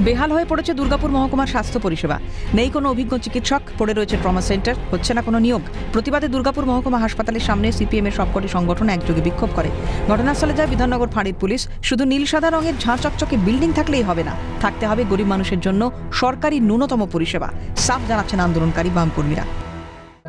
বেহাল হয়ে পড়েছে দুর্গাপুর মহকুমার স্বাস্থ্য পরিষেবা। নেই কোনো অভিজ্ঞ চিকিৎসক, পড়ে রয়েছে ট্রমা সেন্টার, হচ্ছে না কোনো নিয়োগ। প্রতিবাদে দুর্গাপুর মহকুমা হাসপাতালের সামনে সিপিএম এর সবকটি সংগঠন একযোগে বিক্ষোভ করে। ঘটনাস্থলে যায় বিধাননগর ফাঁড়ির পুলিশ। শুধু নীল সাদা রঙের ঝাঁ চকচকে বিল্ডিং থাকলেই হবে না। থাকতে হবে গরিব মানুষের জন্য সরকারি ন্যূনতম পরিষেবা। সাফ জানাচ্ছেন আন্দোলনকারী বামকর্মীরা।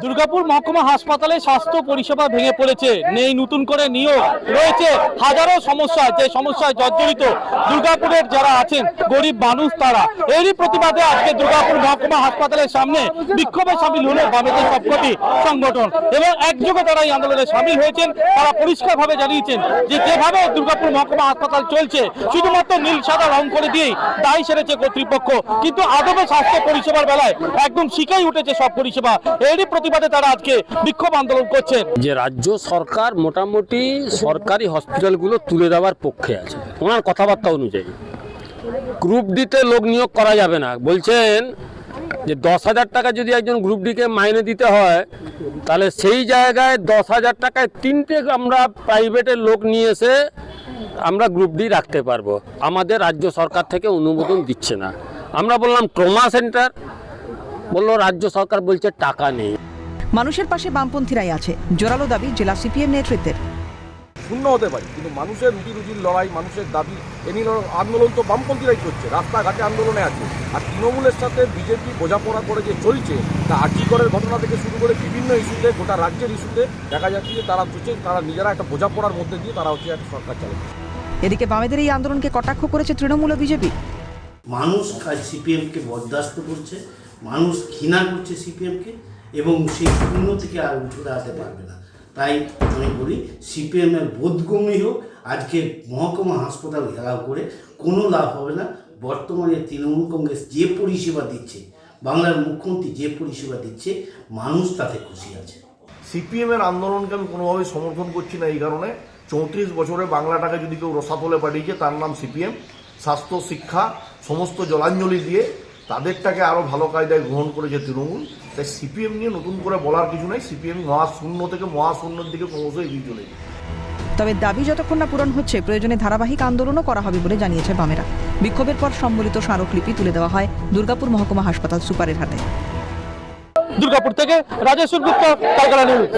দুর্গাপুর মহকুমা হাসপাতালে স্বাস্থ্য পরিষেবা ভেঙে পড়েছে। নেই নতুন করে নিয়োগ। রয়েছে হাজারো সমস্যা, যে সমস্যায় জর্জরিত দুর্গাপুরের যারা আছেন, গরিব মানুষ তারা। এরই প্রতিবাদে আজকে দুর্গাপুর মহকুমা হাসপাতালের সামনে বিক্ষোভে সামিল হলো বামেদের সবকটি সংগঠন এবং একযোগে তারা এই আন্দোলনে সামিল হয়েছেন। তারা পরিষ্কারভাবে জানিয়েছেন যে যেভাবে দুর্গাপুর মহকুমা হাসপাতাল চলছে, শুধুমাত্র নীল, সাদা রং করে দিয়েই দায়ী সেরেছে কর্তৃপক্ষ। কিন্তু আদবে স্বাস্থ্য পরিষেবার বেলায় একদম শিখেই উঠেছে সব পরিষেবা। এরই প্রতিবাদে তারা আজকে বিক্ষোভ আন্দোলন করছেন যে রাজ্য সরকার মোটামুটি সরকারি হসপিটালগুলো তুলে দেওয়ার পক্ষে আছে। ওনার কথাবার্তা অনুযায়ী। গ্রুপ ডিতে লোক নিয়োগ করা যাবে না। বলছেন যে দশ হাজার টাকা যদি একজন গ্রুপ ডিকে মাইনে দিতে হয়, তাহলে সেই জায়গায় দশ হাজার টাকায় তিনটে আমরা প্রাইভেটের লোক নিয়ে এসে আমরা গ্রুপ ডি রাখতে পারব। আমাদের রাজ্য সরকার থেকে অনুমোদন দিচ্ছে না। আমরা বললাম ট্রমা সেন্টার। বলল, রাজ্য সরকার বলছে টাকা নেই। মানুষের পাশে বামপন্থীরাই আছে। জোরালো দাবি জেলা সিপিএম নেতৃত্বের। শূন্য হতে পারি কিন্তু মানুষের রুটি রুজির লড়াই মানুষের দাবি এ নিয়ে আন্দোলন তো বামপন্থীরাই করছে রাস্তাঘাটে আন্দোলনে আছে। আর তৃণমূলের সাথে বিজেপি বোঝাপড়া করে যে চলছে তা আর্যিকরের ঘটনা থেকে শুরু করে বিভিন্ন ইস্যুতে গোটা রাজ্যের ইস্যুতে দেখা যাচ্ছে যে তারা হচ্ছে তারা নিজেরা একটা বোঝাপড়ার মধ্যে দিয়ে তারা হচ্ছে একটা সরকার চালাচ্ছে। এদিকে বামেদের এই আন্দোলনকে কটাক্ষ করেছে তৃণমূল ও বিজেপি। মানুষ সিপিএমকে বরদাস্ত করছে মানুষ ঘৃণা করছে সিপিএমকে এবং সেই শূন্য থেকে আর উঠে দাঁড়াতে পারবে না। তাই আমি বলি সিপিএমের বোধগম্য হোক, আজকে মহকুমা হাসপাতাল ঘেরাও করে কোনো লাভ হবে না। বর্তমানে তৃণমূল কংগ্রেস যে পরিষেবা দিচ্ছে, বাংলার মুখ্যমন্ত্রী যে পরিষেবা দিচ্ছে, মানুষ তাতে খুশি আছে। সিপিএমের আন্দোলনকে আমি কোনোভাবে সমর্থন করছি না এই কারণে। চৌত্রিশ বছরে বাংলাটাকে যদি কেউ রসাতলে পাঠিয়েছে, তার নাম সিপিএম। স্বাস্থ্য, শিক্ষা, সমস্ত জলাঞ্জলি দিয়ে তাদেরটাকে আরও ভালো কায়দায় গ্রহণ করেছে তৃণমূল। তাই সিপিএম নিয়ে নতুন করে বলার কিছু নাই। সিপিএম মহাশূন্য থেকে মহাশূন্যের দিকে ক্রমশ এগিয়ে চলেছে। তবে দাবি যতক্ষণ না পূরণ হচ্ছে প্রয়োজনে ধারাবাহিক আন্দোলনও করা হবে বলে জানিয়েছে বামেরা। বিক্ষোভের পর সম্বলিত স্মারকলিপি তুলে দেওয়া হয় দুর্গাপুর মহকুমা হাসপাতাল সুপারের হাতে। দুর্গাপুর থেকে রাজেশ্বর গুপ্তা কলকাতা নিউজ।